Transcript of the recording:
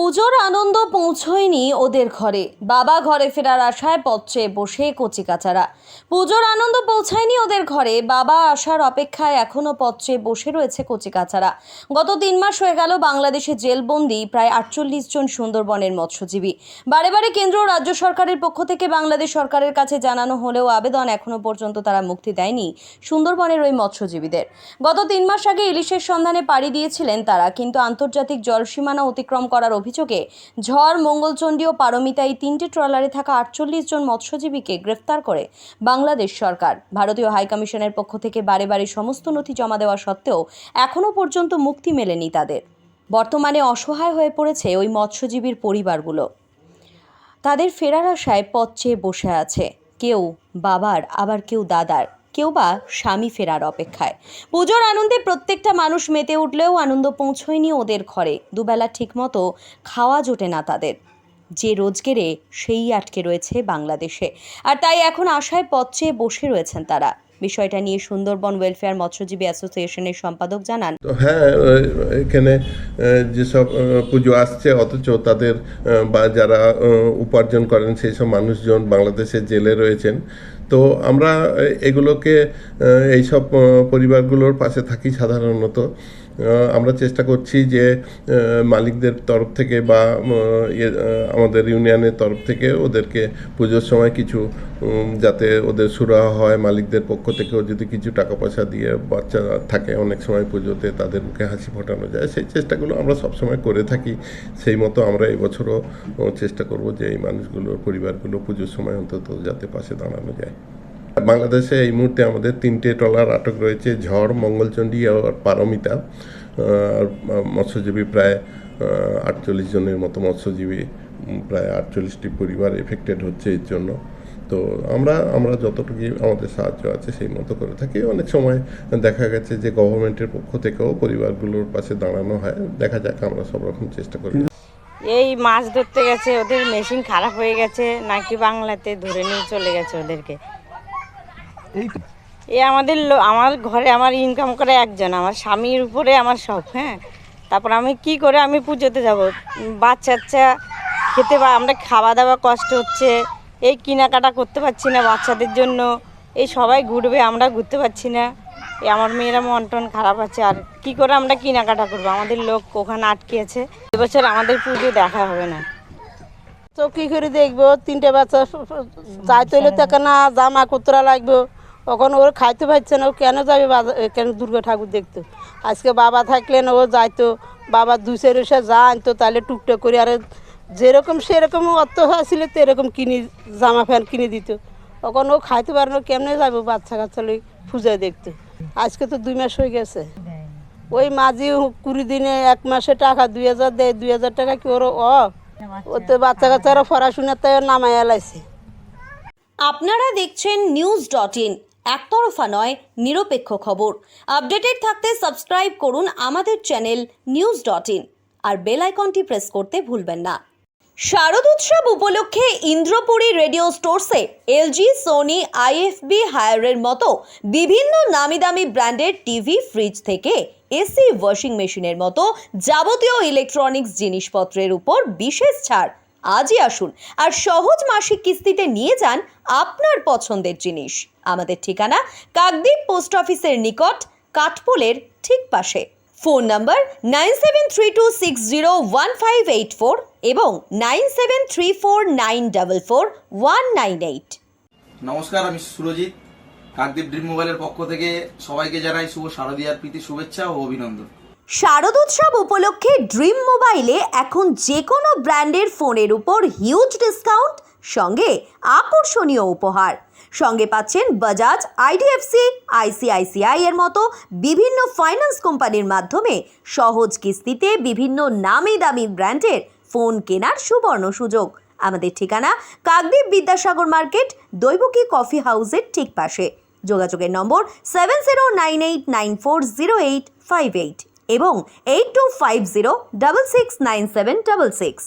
পুজোর আনন্দ পৌঁছয়নি ওদের ঘরে। বাবা ঘরে ফেরার আশায় পথে বসে কচিকাচারা পুজোর আনন্দ পৌঁছায়নি ওদের ঘরে। বাবা আসার অপেক্ষায় এখনও পথে বসে রয়েছে কচিকাচারা গত তিন মাস হয়ে গেল বাংলাদেশে জেলবন্দি, প্রায় আটচল্লিশ জন সুন্দরবনের মৎস্যজীবী। বারে বারে কেন্দ্র ও রাজ্য সরকারের পক্ষ থেকে বাংলাদেশ সরকারের কাছে জানানো হলেও আবেদন এখনও পর্যন্ত তারা মুক্তি দেয়নি সুন্দরবনের ওই মৎস্যজীবীদের। গত তিন মাস আগে ইলিশের সন্ধানে পাড়ি দিয়েছিলেন তারা, কিন্তু আন্তর্জাতিক জলসীমানা অতিক্রম করার অভিযোগে, ঝড়, মঙ্গলচণ্ডী ও পারমিতা এই তিনটে ট্রলারে থাকা আটচল্লিশ জন মৎস্যজীবীকে গ্রেফতার করে বাংলাদেশ সরকার। ভারতীয় হাইকমিশনের পক্ষ থেকে বারে বারে সমস্ত নথি জমা দেওয়া সত্ত্বেও এখনও পর্যন্ত মুক্তি মেলেনি তাদের। বর্তমানে অসহায় হয়ে পড়েছে ওই মৎস্যজীবীর পরিবারগুলো। তাদের ফেরার আশায় পথ চেয়ে বসে আছে। কেউ বাবার, আবার কেউ দাদার। কেউ বা স্বামী ফেরার অপেক্ষায়। পুজোর আনন্দে প্রত্যেকটা মানুষ মেতে উঠলেও আনন্দ পৌঁছয়নি ওদের ঘরে। দুবেলা ঠিকমতো খাওয়া জোটে না তাদের। যে রোজগেরে সেই আটকে রয়েছে বাংলাদেশে। আর তাই এখন আশায় পথ চেয়ে বসে রয়েছেন তারা। বিষয়টা নিয়ে সুন্দরবন ওয়েলফেয়ার মৎস্যজীবী অ্যাসোসিয়েশনের সম্পাদক জানান হ্যাঁ এখানে যেসব পুজো আসছে, অথচ তাদের বা যারা উপার্জন করেন সেই সব মানুষজন বাংলাদেশের জেলে রয়েছেন। তো আমরা এগুলোকে এইসব পরিবারগুলোর পাশে থাকি সাধারণত। আমরা চেষ্টা করছি যে মালিকদের তরফ থেকে বা আমাদের ইউনিয়নের তরফ থেকে ওদেরকে পুজোর সময় কিছু যাতে ওদের সুরাহা হয়, মালিকদের পক্ষ থেকেও যদি কিছু টাকা পয়সা দিয়ে বাচ্চা থাকে, অনেক সময় পুজোতে তাদের মুখে হাসি ফোটানো যায়, সেই চেষ্টাগুলো আমরা সবসময় করে থাকি। সেই মতো আমরা এবছরও চেষ্টা করব যে এই মানুষগুলোর পরিবারগুলো পুজোর সময় অন্তত যাতে পাশে দাঁড়ানো যায়। বাংলাদেশে এই মুহূর্তে আমাদের তিনটে ট্রলার আটক রয়েছে, ঝড়, মঙ্গলচণ্ডী আর পারমিতা। আর মৎস্যজীবী প্রায় আটচল্লিশ জনের মতো মৎস্যজীবী প্রায় আটচল্লিশটি পরিবার এফেক্টেড হচ্ছে এর জন্য। তো আমরা আমরা যতটুকু আমাদের সাহায্য আছে সেই মতো করে থাকি। অনেক সময় দেখা গেছে যে গভর্নমেন্টের পক্ষ থেকেও পরিবারগুলোর পাশে দাঁড়ানো হয়। দেখা যাক আমরা সব রকম চেষ্টা করি। এই মাছ ধরতে গেছে, ওদের মেশিন খারাপ হয়ে গেছে, নাকি বাংলাতে ধরে নিয়ে চলে গেছে ওদেরকে। এ আমাদের আমার ঘরে আমার ইনকাম করে একজন, আমার স্বামীর উপরে আমার সব হ্যাঁ? তারপর আমি কি করে আমি পুজোতে যাব? বাচ্চা খেতে বা, আমরা খাওয়া দাওয়া কষ্ট হচ্ছে এই কেনাকাটা করতে পারছি না বাচ্চাদের জন্য। এই সবাই ঘুরবে, আমরা ঘুরতে পারছি না। আমার মেয়েরা মন টন খারাপ আছে, আর কি করে আমরা কেনাকাটা করব? আমাদের লোক ওখানে আটকে আছে। এবছর আমাদের পুজো দেখা হবে না। তো কি করে দেখব? তিনটে বাচ্চা যাইতে হইলে তো না, জামা কুতরা লাগবে। ওখানে ওর খাইতে পারছে না, ও কেন যাবে কেন দুর্গা ঠাকুর দেখতে? আজকে বাবা থাকলেন, ও যাইতো। বাবা দুসে রসে যা আনতো তাহলে টুকটাক করে আর যেরকম সেরকম অর্থ হয়েছিল তো এরকম কিনে, জামা প্যান্ট কিনে দিত। তখন ও খাইতে পারে না, কেমনে যাবে বাচ্চা কাচ্চা লই পূজায় দেখতে? আজকে তো দুই মাস হয়ে গেছে। ওই মাঝি কুড়ি দিনে এক মাসে টাকা দুই হাজার দেয়, দুই হাজার টাকা কি ওর অ? ওতে বাচ্চা কাচ্চারা পড়াশোনাতে নামাই এলাইছে। আপনারা দেখছেন নিউজ ডট ইন, একতরফা নয়, নিরপেক্ষ খবর। আপডেটেড থাকতে সাবস্ক্রাইব করুন আমাদের চ্যানেল নিউজ ডট ইন, আর বেল আইকনটি প্রেস করতে ভুলবেন না। শারদ উৎসব উপলক্ষে ইন্দ্রপুরী রেডিও স্টোরসে এলজি, সোনি, আইএফবি হায়ারের মতো বিভিন্ন নামি দামি ব্র্যান্ডের টিভি, ফ্রিজ থেকে এসি, ওয়াশিং মেশিনের মতো যাবতীয় ইলেকট্রনিক্স জিনিসপত্রের উপর বিশেষ ছাড়। আজই আসুন আর সহজ মাসিক কিস্তিতে নিয়ে যান আপনার পছন্দের জিনিস। আমাদের ঠিকানা কাকদ্বীপ পোস্ট অফিসের নিকট, কাঠপোলের ঠিক পাশে। Phone number nine seven three two six zero one five eight four এবং nine seven three four nine double four one nine eight. নমস্কার আমি সুরজিৎ কাকদ্বীপ ড্রিম মোবাইলের পক্ষ থেকে সবাইকে জানাই শুভ শারদীয়ার প্রীতি শুভেচ্ছা ও অভিনন্দন। শারদ উৎসব উপলক্ষে ড্রিম মোবাইলে এখন যে কোনো ব্র্যান্ডের ফোনের উপর হিউজ ডিসকাউন্ট সঙ্গে আকর্ষণীয় উপহার। সঙ্গে পাচ্ছেন বাজাজ আইডিএফসি আইসিআইসিআই এর মতো বিভিন্ন ফাইন্যান্স কোম্পানির মাধ্যমে সহজ কিস্তিতে বিভিন্ন নামি দামি ব্র্যান্ডের ফোন কেনার সুবর্ণ সুযোগ। আমাদের ঠিকানা কাকদ্বীপ বিদ্যাসাগর মার্কেট, দৈবকী কফি হাউসের ঠিক পাশে। যোগাযোগের নম্বর seven zero nine eight nine four zero eight five eight এবং eight two five zero double six nine seven double six